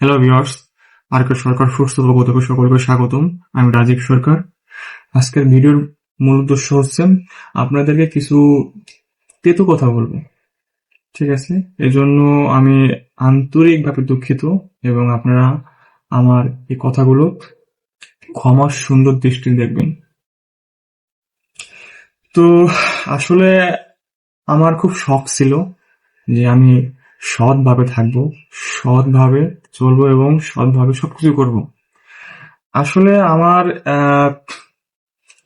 Hello viewers RK সরকার, সুস্থ ভগতকে সকলকে স্বাগতম। আমি রাজীব সরকার। আজকের ভিডিওর মূল উদ্দেশ্য হচ্ছে আপনাদেরকে কিছু তেতো কথা বলব। ঠিক আছে? এজন্য জন্য আমি আন্তরিকভাবে দুঃখিত এবং আপনারা আমার এই কথাগুলো ক্ষমার সুন্দর দৃষ্টি দেখবেন। তো আসলে আমার খুব শখ ছিল যে আমি সৎভাবে থাকব, সৎভাবে চলবো এবং সৎভাবে সবকিছু করব। আসলে আমার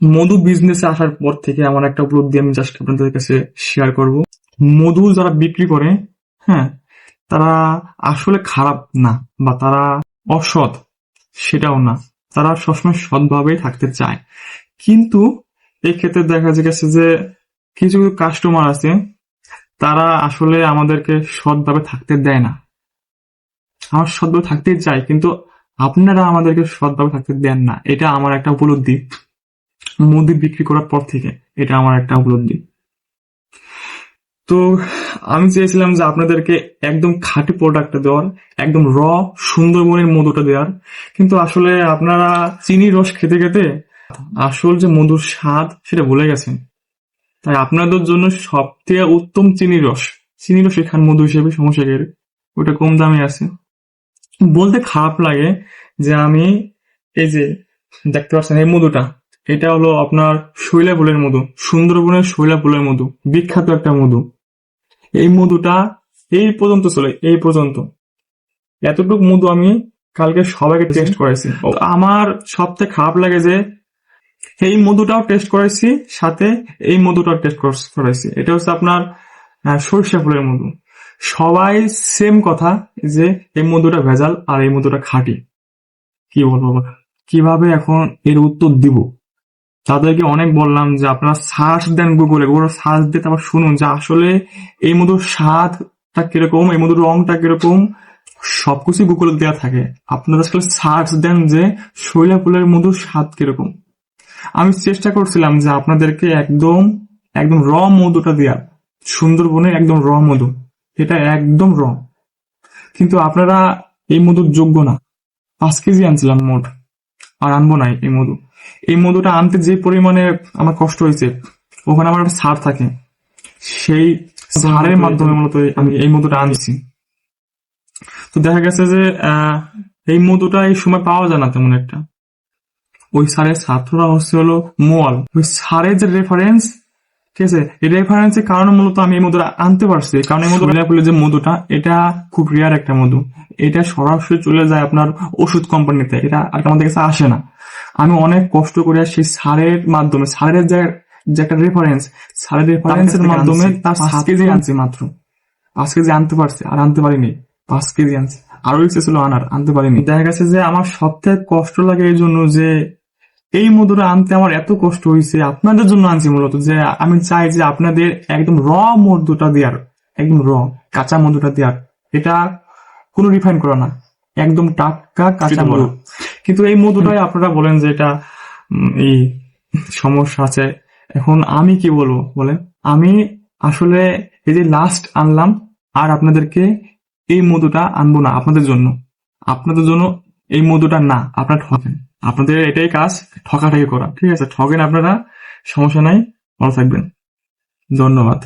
মধু বিজনেসে আসার পর থেকে আমার একটা উপলব্ধি আমি জাস্ট আপনাদের কাছে শেয়ার করব। মধু যারা বিক্রি করে হ্যাঁ তারা আসলে খারাপ না বা তারা অসৎ সেটাও না। তারা সবসময় সৎভাবেই থাকতে চায়। কিন্তু এই ক্ষেত্রে দেখা গেছে যে কিছু কিছু কাস্টমার আছে তারা আসলে আমাদেরকে সৎভাবে থাকতে দেয় না। আমার সৎভাবে থাকতে চাই, কিন্তু আপনারা আমাদেরকে সৎভাবে থাকতে দেন না। এটা আমার একটা উপলব্ধি। মুদি বিক্রি করার পর থেকে এটা আমার একটা উপলব্ধি। তো আমি চেয়েছিলাম যে আপনাদেরকে একদম খাঁটি প্রোডাক্টটা দেওয়ার, একদম র সুন্দরবনের মধুটা দেওয়ার। কিন্তু আসলে আপনারা চিনি রস খেতে খেতে আসল যে মধুর স্বাদ, সেটা ভুলে গেছেন। তাই আপনাদের জন্য সব থেকে উত্তম চিনি রস। চিনি রস এখান মধু হিসেবে সমস্যাকের ওটা কম দামে আছে। বলতে খারাপ লাগে যে আমি এই যে দেখতে পাচ্ছেন এই মধুটা এটা হলো আপনার শৈলা ফুলের মধু সুন্দরবনের শৈলা ফুলের মধু বিখ্যাত একটা মধু। এই মধুটা এই পর্যন্ত চলে এই পর্যন্ত। এতটুকু মধু আমি কালকে সবাইকে টেস্ট করেছি আমার সবথেকে খারাপ লাগে যে এই মধুটাও টেস্ট করাইছি, সাথে এই মধুটাও টেস্ট করাইছি। এটা হচ্ছে আপনার সরিষা ফুলের মধু। সবাই সেম কথা, যে এই মধুটা ভেজাল আর এই মধুটা খাঁটি। কি বলব কীভাবে এখন এর উত্তর দিব? তাদেরকে অনেক বললাম যে আপনারা সার্চ দেন গুগলে গুগলে সার্চ দিয়ে তারপর শুনুন যে আসলে এই মধুর স্বাদটা কীরকম, এই মধুর রংটা কীরকম, সবকিছু গুগলে দেওয়া থাকে। আপনারা আসলে সার্চ দেন যে শৈলা ফুলের মধুর স্বাদ কীরকম। আমি চেষ্টা করছিলাম যে আপনাদেরকে একদম একদম র মধুটা দেওয়ার সুন্দরবনের একদম র মধু। এটা একদম র কিন্তু আপনারা এই মধুর যোগ্য না। পাঁচ কেজি আনছিলাম মোট। আর আনব না এই মধু। এই মধুটা আনতে যে পরিমাণে আমার কষ্ট হয়েছে, ওখানে আমার একটা সার থাকে। সেই সারের মাধ্যমে মূলত আমি এই মধুটা আনছি। তো দেখা গেছে যে এই মধুটা এই সময় পাওয়া যায় না তেমন একটা। ওই সারের ছাত্ররা হচ্ছে হলো মোয়াল। ওই সারের যে রেফারেন্স ঠিক আছে? এই রেফারেন্সের কারণে মূলত আমি এই মধুটা আনতে পারছি। কারণ এই ফুলের যে মধুটা এটা খুব রেয়ার একটা মধু। এটা সরাসরি চলে যায় আপনার ওষুধ কোম্পানিতে এটা আর আমাদের কাছে আসে না। আমি অনেক কষ্ট করে সেই সারের মাধ্যমে সারের যে যে একটা রেফারেন্স সারের রেফারেন্সের মাধ্যমে তার সাত কেজি আনছি মাত্র। পাঁচ কেজি আনতে পারছি আর আনতে পারিনি। পাঁচ কেজি আনছি। আরও ইচ্ছে ছিল আনার আনতে পারিনি। দেখা গেছে যে আমার সব থেকে কষ্ট লাগে এই জন্য যে এই মধুটা আনতে আমার এত কষ্ট হয়েছে আপনাদের জন্য আনছি মূলত যে আমি চাই যে আপনাদের একদম র মধুটা দেওয়ার একদম র কাঁচা মধুটা দেওয়ার। এটা কোনো রিফাইন করা না একদম টাটকা কাঁচা মধু। কিন্তু এই মধুটাই আপনারা বলেন যে এটা এই সমস্যা আছে। এখন আমি কি বলব বলেন? আমি আসলে এই যে লাস্ট আনলাম আর আপনাদেরকে এই মধুটা আনব না আপনাদের জন্য। আপনাদের জন্য এই মধুটা না আপনার ঠকেন আপনাদের এটাই কাজ ঠকাঠাকি করা। ঠিক আছে ঠকেন আপনারা সমস্যা নাই ভালো থাকবেন। ধন্যবাদ।